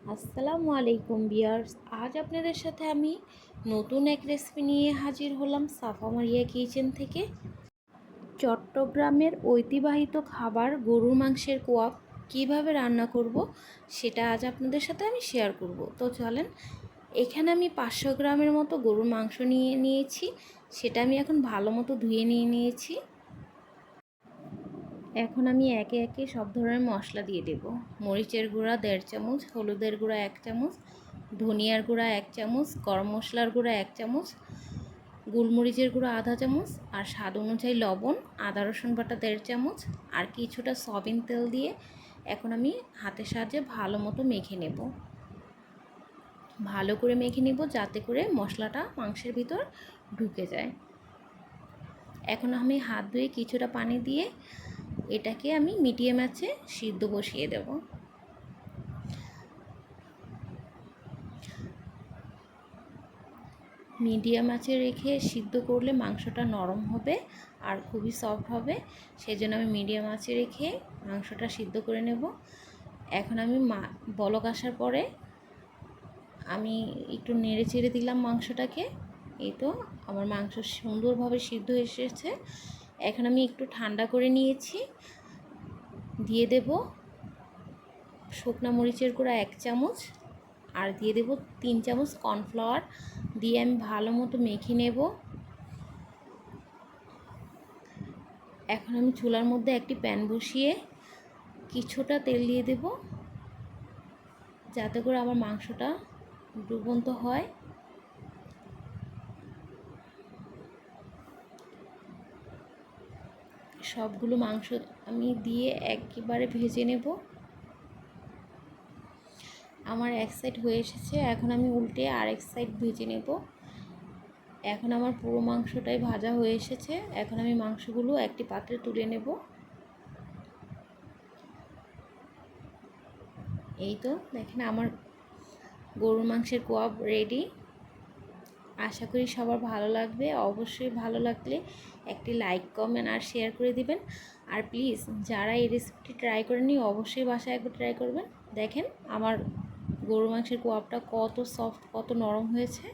আসসালামু আলাইকুম বিয়ার্স। আজ আপনাদের সাথে আমি নতুন এক রেসিপি নিয়ে হাজির হলাম সাফা মারিয়া কিচেন থেকে। চট্টগ্রামের ঐতিবাহিত খাবার গরুর মাংসের কোয়াপ কীভাবে রান্না করব সেটা আজ আপনাদের সাথে আমি শেয়ার করব। তো চলেন, এখানে আমি পাঁচশো গ্রামের মতো গরুর মাংস নিয়ে নিয়েছি। সেটা আমি এখন ভালো মতো ধুয়ে নিয়ে নিয়েছি। এখন আমি একে একে সব ধরনের মশলা দিয়ে দেব। মরিচের গুঁড়া দেড় চামচ, হলুদের গুঁড়া এক চামচ, ধনিয়ার গুঁড়া এক চামচ, গরম মশলার গুঁড়া এক চামচ, গোলমরিচের গুঁড়ো আধা চামচ আর স্বাদ অনুযায়ী লবণ, আদা, রসুন বাটা দেড় চামচ আর কিছুটা সয়াবিন তেল দিয়ে এখন আমি হাতের সাহায্যে ভালো মতো মেখে নেব। ভালো করে মেখে নেব যাতে করে মশলাটা মাংসের ভিতর ঢুকে যায়। এখন আমি হাত ধুয়ে কিছুটা পানি দিয়ে এটাকে আমি মিডিয়াম আছে সিদ্ধ বসিয়ে দেব। মিডিয়াম আঁচে রেখে সিদ্ধ করলে মাংসটা নরম হবে আর খুবই সফট হবে সেই জন্য আমি মিডিয়াম আঁচে রেখে মাংসটা সিদ্ধ করে নেব। এখন আমি মা, বলক আসার পরে আমি একটু নেড়ে চেড়ে দিলাম মাংসটাকে, এই তো আমার মাংস সুন্দরভাবে সিদ্ধ এসেছে। এখন আমি একটু ঠান্ডা করে নিয়েছি। দিয়ে দেব শুকনা মরিচের গুঁড়া এক চামচ আর দিয়ে দেব তিন চামচ কর্নফ্লাওয়ার দিয়ে আমি ভালো মতো মেখে নেব। এখন আমি চুলার মধ্যে একটি প্যান বসিয়ে কিছুটা তেল দিয়ে দেব যাতে করে আমার মাংসটা ডুবন্ত হয়। সবগুলো মাংস আমি দিয়ে একেবারে ভেজে নেব। আমার এক সাইড হয়ে এসেছে, এখন আমি উল্টে আর এক সাইড ভেজে নেব। এখন আমার পুরো মাংসটাই ভাজা হয়ে এসেছে, এখন আমি মাংসগুলো একটি পাত্রে তুলে নেব। এই তো দেখেন আমার গরুর মাংসের কোয়াব রেডি আশা করি সবার ভালো লাগবে। অবশ্যই ভালো লাগলে একটি লাইক কমেন্ট আর শেয়ার করে দিবেন। আর প্লিজ যারা এই রেসিপিটি ট্রাই করেনি অবশ্যই বাসায় একবার ট্রাই করবেন। দেখেন আমার গরু মাংসের কোয়াবটা কত সফট কত নরম হয়েছে।